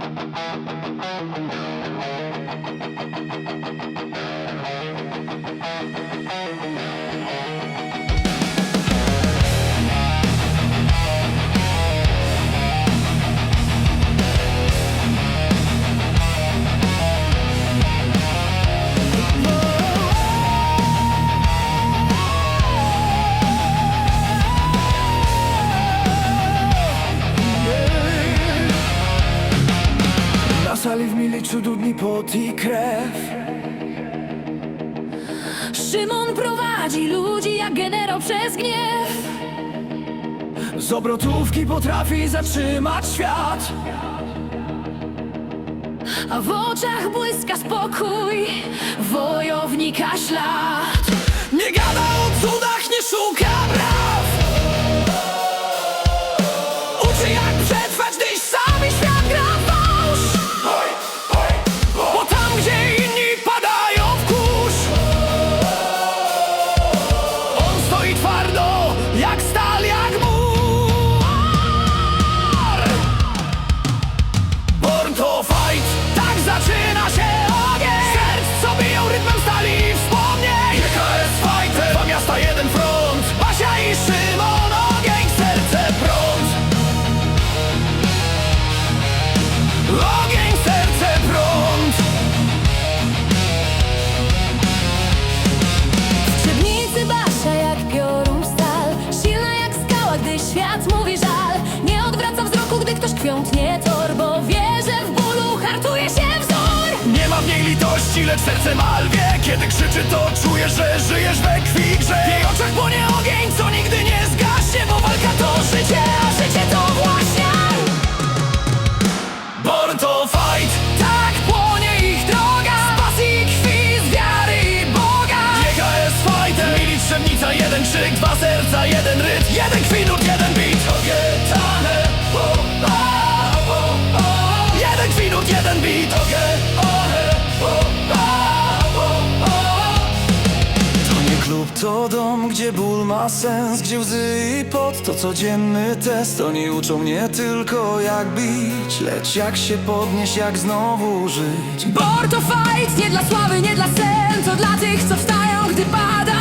Thank you. Dudni pot i krew. Szymon prowadzi ludzi jak generał przez gniew. Z obrotówki potrafi zatrzymać świat. A w oczach błyska spokój Wojownika ślad. Nie gada o cudach, nie szuka litości, lecz serce ma lwie. Kiedy krzyczy to czujesz, że żyjesz we krwi grze. W jej oczach płonie ogień, co sens Gdzie łzy i pot to codzienny test. Oni uczą mnie tylko jak bić. Lecz jak się podnieść, jak znowu żyć. Bor to nie dla sławy, nie dla sen. To dla tych, co wstają, gdy pada